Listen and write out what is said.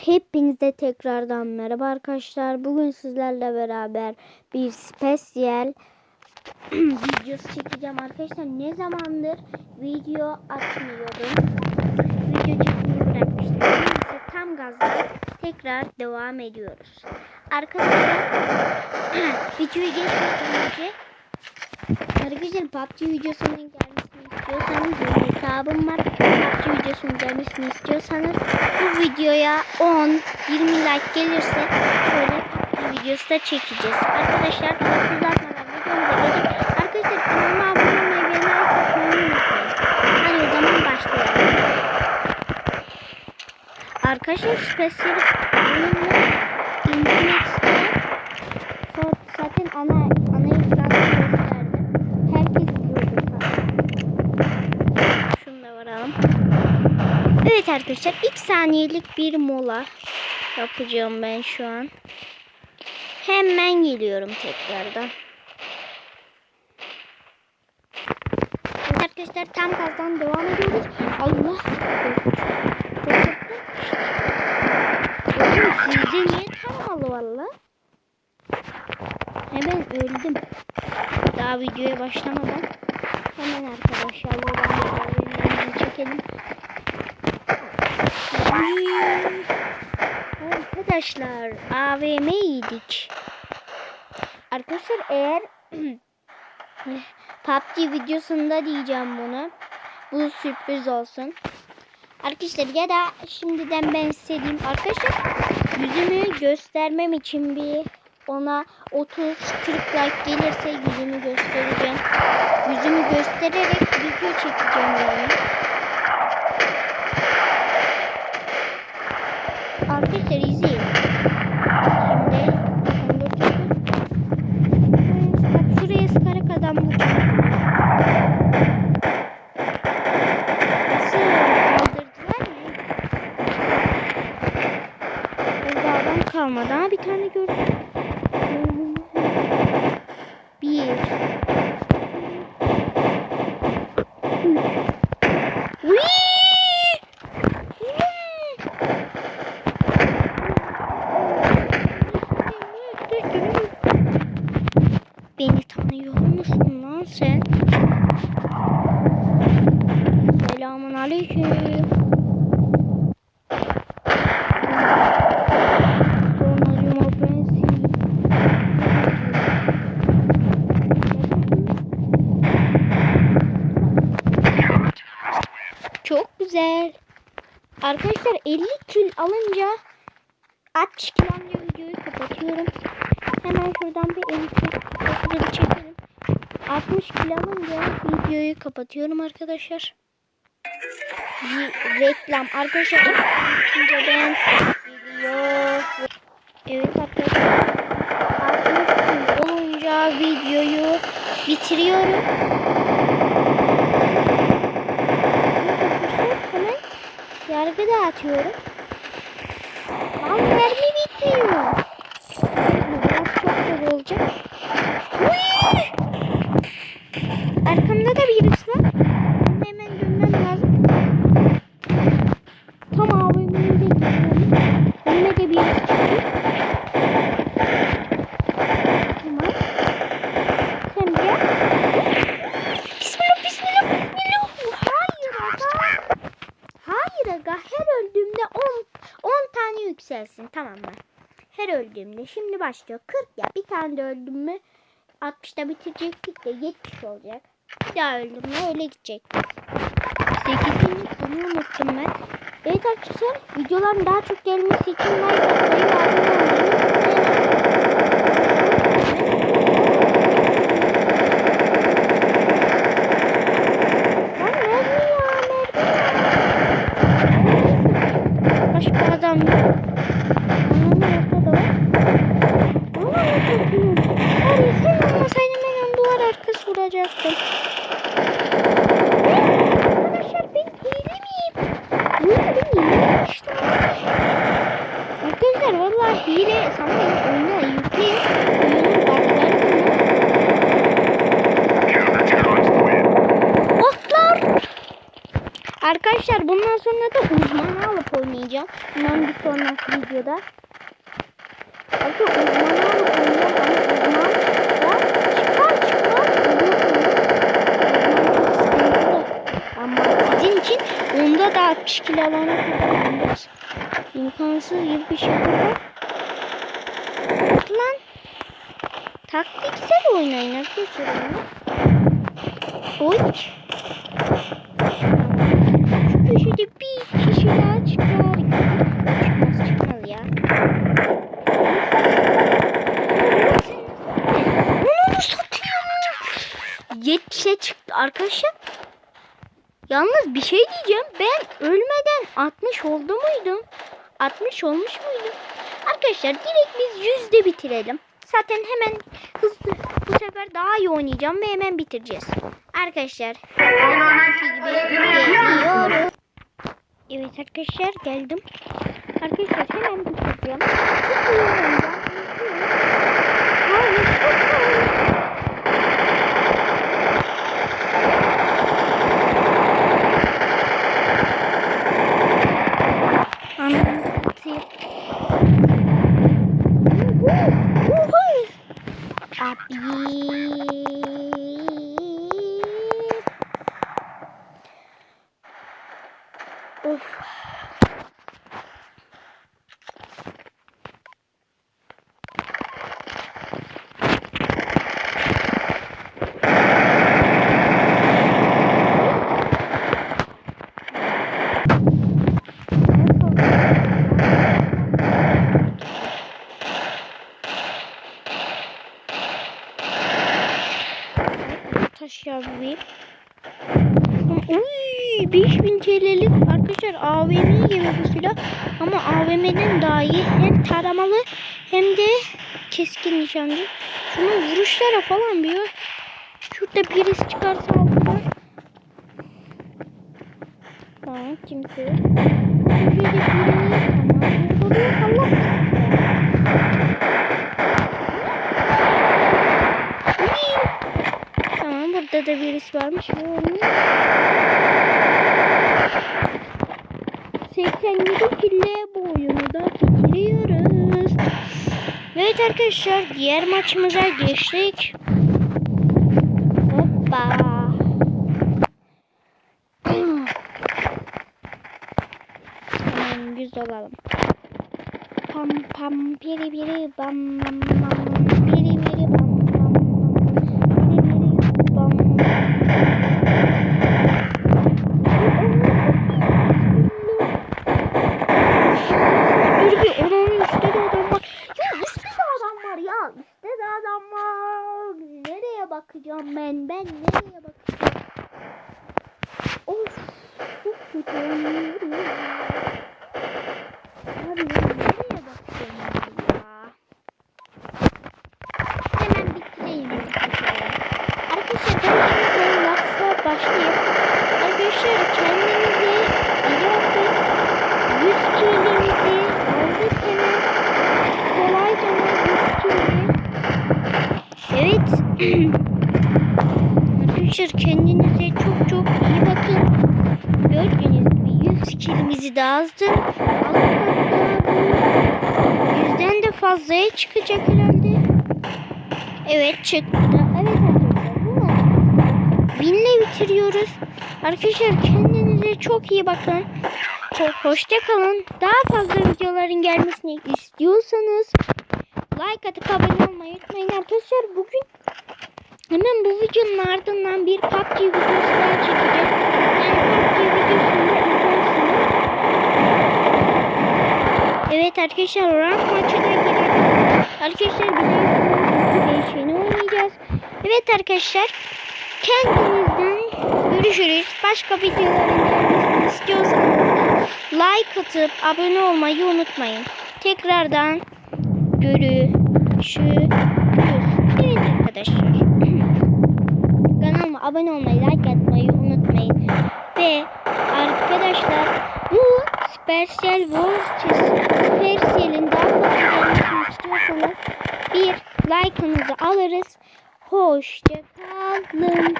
Hepinize tekrardan merhaba arkadaşlar. Bugün sizlerle beraber bir spesiyel videosu çekeceğim arkadaşlar. Ne zamandır video atmıyordum. Video çekmeyi bırakmıştım. Neyse tam gazla tekrar devam ediyoruz. Arkadaşlar videoyu geçmeden önce Arkadaşlar PUBG videosunun gelmesini istiyorsanız benim hesabım var. PUBG videosunun gelmesini istiyorsanız bu videoya 10-20 like gelirse şöyle PUBG videosu da çekeceğiz. Arkadaşlar çok uzatmadan videomuza geçip arkadaşlar kanalıma abone olmayı ve like atmayı unutmayın. Hadi o zaman başlayalım. Arkadaşlar spesiyel oyunla internette zaten Evet arkadaşlar ilk saniyelik bir mola yapacağım ben şu an. Hemen geliyorum tekrardan. Evet arkadaşlar tam gazdan devam ediyoruz. Allah. Oğlum sizce niye taramalı valla? Hemen öldüm. Daha videoya başlamadan hemen arkadaşlar buradan çekelim. Arkadaşlar AVM yedik. Arkadaşlar eğer PUBG videosunda diyeceğim bunu. Bu sürpriz olsun. Arkadaşlar ya da şimdiden ben istediğim arkadaşlar yüzümü göstermem için bir ona 30-40 like gelirse yüzümü göstereceğim. Yüzümü göstererek video çekeceğim yani. Arkadaşlar там Arkadaşlar 50 kil alınca 60 kil alınca videoyu kapatıyorum. Hemen şuradan bir 50 kil çekelim. 60 kil alınca videoyu kapatıyorum arkadaşlar. Bir reklam. Arkadaşlar ikinci ben geliyor. Evet arkadaşlar. 60 kil olunca videoyu bitiriyorum. Hemen yargı dağıtıyorum. Lan mermi bitmiyor. Biraz çok zor olacak. Uy! Arkamda da birisi var. Hemen dönmem lazım. Tam AVM'ye de gidiyorum. Önüme de birisi çıktı. Tamam. Sen gel. Bismillah, bismillah, bismillah. Hayır aga. Hayır aga. Her öldüğümde 10 10 tane yükselsin. Tamam mı? Her öldüğümde. Şimdi başlıyor. 40 ya. Bir tane de öldüm mü 60'da bitirecektik de 70 olacak. Bir daha öldüm mü öyle gidecek. 8. konuyu unuttum ben. Evet arkadaşlar videoların daha çok gelmesi için like atmayı abone olmayı Lan mermi ya mermi. Başka adam yok. Anam ortada var. Anam çok iyi. Abi sen olmasaydın ben onu duvar arkası vuracaktım. Arkadaşlar ben hile miyim? Hile ben hile işte. Arkadaşlar vallahi hile sanmayın oyuna yükleyin. Oyunun. Otlar. Arkadaşlar bundan sonra da uzmanı alıp oynayacağım. Bundan bir sonraki videoda. Arkadaşlar uzmanı alıp oynayacağım ama uzman da çıkar çıkmaz ölüyorsunuz. Uzman çok sıkıntılı. Ama sizin için onda da 60 kilo alana kadar imkansız gibi bir şey var. Lan taktiksel oynayın arkadaşlar. Oy. Şu köşede bir kişi daha çıkar. Çıkmaz çıkmaz ya. Onu satıyor. 70'e çıktı arkadaşlar. Yalnız bir şey diyeceğim. Ben ölmeden 60 oldu muydum? 60 olmuş muydum? Arkadaşlar direkt biz yüzde bitirelim. Zaten hemen hızlı bu sefer daha iyi oynayacağım ve hemen bitireceğiz. Arkadaşlar zamanki gibi. Evet arkadaşlar geldim. Arkadaşlar hemen bitireceğim. Çok iyi oynayacağım. Hayır, çok iyi. Anlatayım. Abi. Of. Taş yazmayayım. Uy 5000 TL'lik arkadaşlar AVM gibi bu silah ama AVM'den daha iyi hem taramalı hem de keskin nişancı. Şunun vuruşlara falan bak. Şurada birisi çıkarsa aldılar. Tamam kimse yok. Şurada birini tamam. Burada Allah Uy. Burada da birisi varmış. Uy. 87 kille bu oyunu da bitiriyoruz. Evet arkadaşlar diğer maçımıza geçtik. Hoppa. Hemen yüz olalım. Pam pam piri piri bam bam piri bakacağım ben? Ben nereye bakacağım? Of. Çok kötü oynuyorum. Abi ya nereye bakacağım ya? Hemen bitireyim. Arkadaşlar ben lafla başlayayım. Arkadaşlar kendinizi iyi bakın. 100 kilimizi aldık hemen. Kolayca 100 kilimi. Evet. Kendinize çok çok iyi bakın. Gördüğünüz gibi 100 kilimizi de bu yüzden de fazlaya çıkacak herhalde. Evet çıktı. Evet arkadaşlar binle bitiriyoruz. Arkadaşlar kendinize çok iyi bakın. Hoşça kalın. Daha fazla videoların gelmesini istiyorsanız like atıp abone olmayı unutmayın arkadaşlar. Bugün hemen bu videonun ardından bir PUBG videosu daha çekeceğim. Yani videosunu izlersiniz. Evet arkadaşlar rank maçına girelim. Arkadaşlar biliyorsunuz değişeni oynayacağız. Evet arkadaşlar kendinizden görüşürüz. Başka videoların istiyorsanız like atıp abone olmayı unutmayın. Tekrardan görüşürüz. Evet arkadaşlar. Abone olmayı, like atmayı unutmayın. Ve arkadaşlar bu Supercell Wars Supercell'in daha fazla istiyorsanız bir like'ınızı alırız. Hoşça kalın.